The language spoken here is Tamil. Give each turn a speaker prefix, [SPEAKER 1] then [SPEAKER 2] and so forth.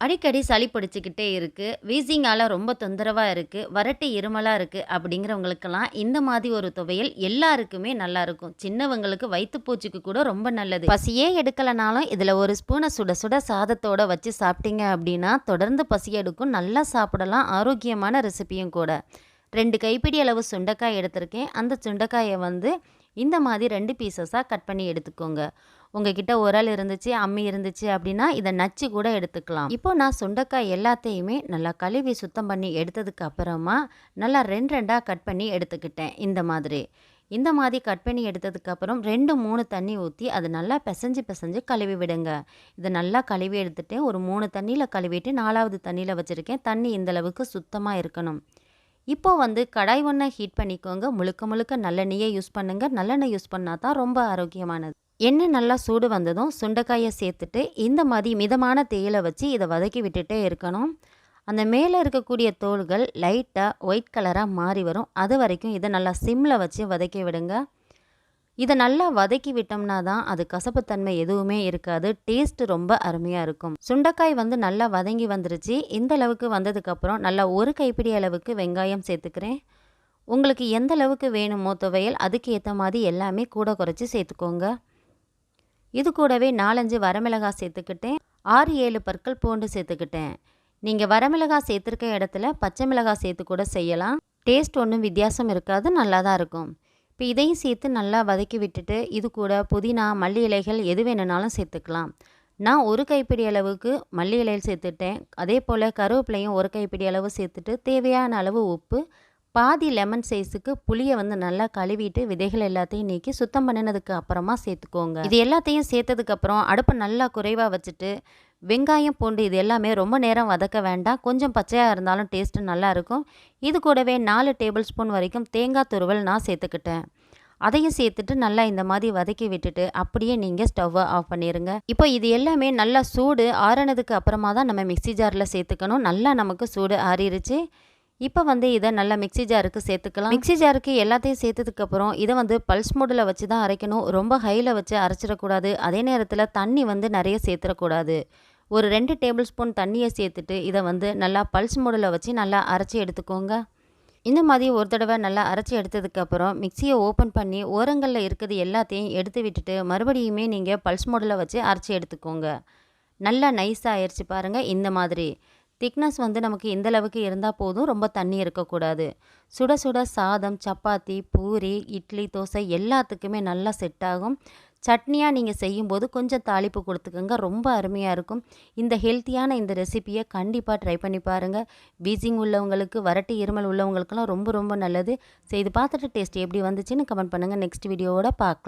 [SPEAKER 1] அடிக்கடி சளி பிடிச்சிக்கிட்டே இருக்குது வீசிங்கால் ரொம்ப தொந்தரவாக இருக்குது வறட்டு இருமலாக இருக்குது அப்படிங்கிறவங்களுக்கெல்லாம் இந்த மாதிரி ஒரு துவையல் எல்லாருக்குமே நல்லாயிருக்கும் சின்னவங்களுக்கு வயிற்றுப்பூச்சிக்கு கூட ரொம்ப நல்லது. பசியே எடுக்கலைனாலும் இதில் ஒரு ஸ்பூனை சுட சுட சாதத்தோட வச்சு சாப்பிட்டீங்க அப்படின்னா தொடர்ந்து பசி எடுக்கும். நல்லா சாப்பிடலாம். ஆரோக்கியமான ரெசிபியும் கூட. ரெண்டு கைப்பிடி அளவு சுண்டைக்காய் எடுத்திருக்கேன். அந்த சுண்டைக்காயை வந்து இந்த மாதிரி ரெண்டு பீசஸாக கட் பண்ணி எடுத்துக்கோங்க. உங்ககிட்ட உரல் இருந்துச்சு அம்மி இருந்துச்சு அப்படின்னா இதை நச்சு கூட எடுத்துக்கலாம். இப்போ நான் சுண்டக்காய் எல்லாத்தையுமே நல்லா கழுவி சுத்தம் பண்ணி எடுத்ததுக்கு அப்புறமா நல்லா ரெண்டு ரெண்டாக கட் பண்ணி எடுத்துக்கிட்டேன் இந்த மாதிரி. இந்த மாதிரி கட் பண்ணி எடுத்ததுக்கப்புறம் ரெண்டு மூணு தண்ணி ஊற்றி அது நல்லா பிசைஞ்சு பிசைஞ்சு கழுவி விடுங்க. இதை நல்லா கழுவி எடுத்துகிட்டேன் ஒரு மூணு தண்ணியில் கழுவிட்டு நாலாவது தண்ணியில் வச்சுருக்கேன். தண்ணி இந்தளவுக்கு சுத்தமாக இருக்கணும். இப்போது வந்து கடாய் ஒன்றை ஹீட் பண்ணிக்கோங்க. முழுக்க முழுக்க நல்லெண்ணெயே யூஸ் பண்ணுங்கள் நல்லெண்ணெய் யூஸ் பண்ணால் தான் ரொம்ப ஆரோக்கியமானது. எண்ணெய் நல்லா சூடு வந்ததும் சுண்டைக்காயை சேர்த்துட்டு இந்த மாதிரி மிதமான தேயிலை வச்சு இதை வதக்கி விட்டுட்டே இருக்கணும். அந்த மேலே இருக்கக்கூடிய தோள்கள் லைட்டாக ஒயிட் கலராக மாறி வரும். அது வரைக்கும் இதை நல்லா சிம்மில் வச்சு வதக்கி விடுங்க. இதை நல்லா வதக்கி விட்டோம்னா தான் அது கசப்புத்தன்மை எதுவுமே இருக்காது. டேஸ்ட் ரொம்ப அருமையாக இருக்கும். சுண்டைக்காய் வந்து நல்லா வதங்கி வந்துருச்சு. இந்த அளவுக்கு வந்ததுக்கப்புறம் நல்லா ஒரு கைப்பிடி அளவுக்கு வெங்காயம் சேர்த்துக்கிறேன். உங்களுக்கு எந்த அளவுக்கு வேணுமோ துவையல் அதுக்கு ஏற்ற மாதிரி எல்லாமே கூட குறைச்சி சேர்த்துக்கோங்க. இது கூடவே நாலஞ்சு வரமிளகாய் சேர்த்துக்கிட்டேன். ஆறு ஏழு பற்கள் பூண்டு சேர்த்துக்கிட்டேன். நீங்கள் வரமிளகாய் சேர்த்துருக்க இடத்துல பச்சை மிளகாய் சேர்த்து கூட செய்யலாம். டேஸ்ட் ஒன்றும் வித்தியாசம் இருக்காது நல்லா தான் இருக்கும். இப்போ இதையும் சேர்த்து நல்லா வதக்கி விட்டுட்டு இது கூட புதினா மல்லி இலைகள் எது வேணுனாலும் சேர்த்துக்கலாம். நான் ஒரு கைப்பிடி அளவுக்கு மல்லி இலையில் சேர்த்துட்டேன். அதே போல் கருவேப்பிலையும் ஒரு கைப்பிடி அளவு சேர்த்துட்டு தேவையான அளவு உப்பு பாதி லெமன் சைஸுக்கு புளியை வந்து நல்லா கழுவிட்டு விதைகள் எல்லாத்தையும் நீக்கி சுத்தம் பண்ணினதுக்கு அப்புறமா சேர்த்துக்கோங்க. இது எல்லாத்தையும் சேர்த்ததுக்கப்புறம் அடுப்பை நல்லா குறைவாக வச்சுட்டு வெங்காயம் பூண்டு இது எல்லாமே ரொம்ப நேரம் வதக்க வேண்டாம். கொஞ்சம் பச்சையாக இருந்தாலும் டேஸ்ட்டு நல்லாயிருக்கும் இது கூடவே நாலு டேபிள் ஸ்பூன் வரைக்கும் தேங்காய் துருவல் நான் சேர்த்துக்கிட்டேன். அதையும் சேர்த்துட்டு நல்லா இந்த மாதிரி வதக்கி விட்டுட்டு அப்படியே நீங்கள் ஸ்டவ்வை ஆஃப் பண்ணிடுங்க இப்போ இது எல்லாமே நல்லா சூடு ஆறினதுக்கு அப்புறமா தான் நம்ம மிக்சி ஜாரில் சேர்த்துக்கணும். நல்லா நமக்கு சூடு ஆறிடுச்சு இப்போ வந்து இதை நல்லா மிக்சி ஜாருக்கு சேர்த்துக்கலாம். மிக்சி ஜாருக்கு எல்லாத்தையும் சேர்த்ததுக்கப்புறம் இதை வந்து பல்ஸ் மோடில் வச்சு தான் அரைக்கணும். ரொம்ப ஹையில் வச்சு அரைச்சிடக்கூடாது. அதே நேரத்தில் தண்ணி வந்து நிறைய சேர்த்துடக்கூடாது. ஒரு ரெண்டு டேபிள் ஸ்பூன் தண்ணியை சேர்த்துட்டு இதை வந்து நல்லா பல்ஸ் மோடில் வச்சு நல்லா அரைச்சி எடுத்துக்கோங்க. இந்த மாதிரி ஒரு தடவை நல்லா அரைச்சி எடுத்ததுக்கப்புறம் மிக்சியை ஓப்பன் பண்ணி ஓரங்களில் இருக்கிறது எல்லாத்தையும் எடுத்து விட்டுட்டு மறுபடியுமே நீங்கள் பல்ஸ் மோடில் வச்சு அரைச்சி எடுத்துக்கோங்க. நல்லா நைஸாக ஆயிடுச்சு பாருங்கள் இந்த மாதிரி. திக்னஸ் வந்து நமக்கு எந்தளவுக்கு இருந்தால் போதும் ரொம்ப தண்ணி இருக்கக்கூடாது. சுட சுட சாதம் சப்பாத்தி பூரி இட்லி தோசை எல்லாத்துக்குமே நல்லா செட் ஆகும். சட்னியாக நீங்கள் செய்யும்போது கொஞ்சம் தாளிப்பு கொடுத்துக்கோங்க ரொம்ப அருமையாக இருக்கும். இந்த ஹெல்த்தியான இந்த ரெசிப்பியை கண்டிப்பாக ட்ரை பண்ணி பாருங்கள் வீசிங் உள்ளவங்களுக்கு வரட்டு இருமல் உள்ளவங்களுக்கெல்லாம் ரொம்ப ரொம்ப நல்லது. செய்து பார்த்துட்டு டேஸ்ட் எப்படி வந்துச்சுன்னு கமெண்ட் பண்ணுங்கள் நெக்ஸ்ட் வீடியோவோட பார்க்கலாம்.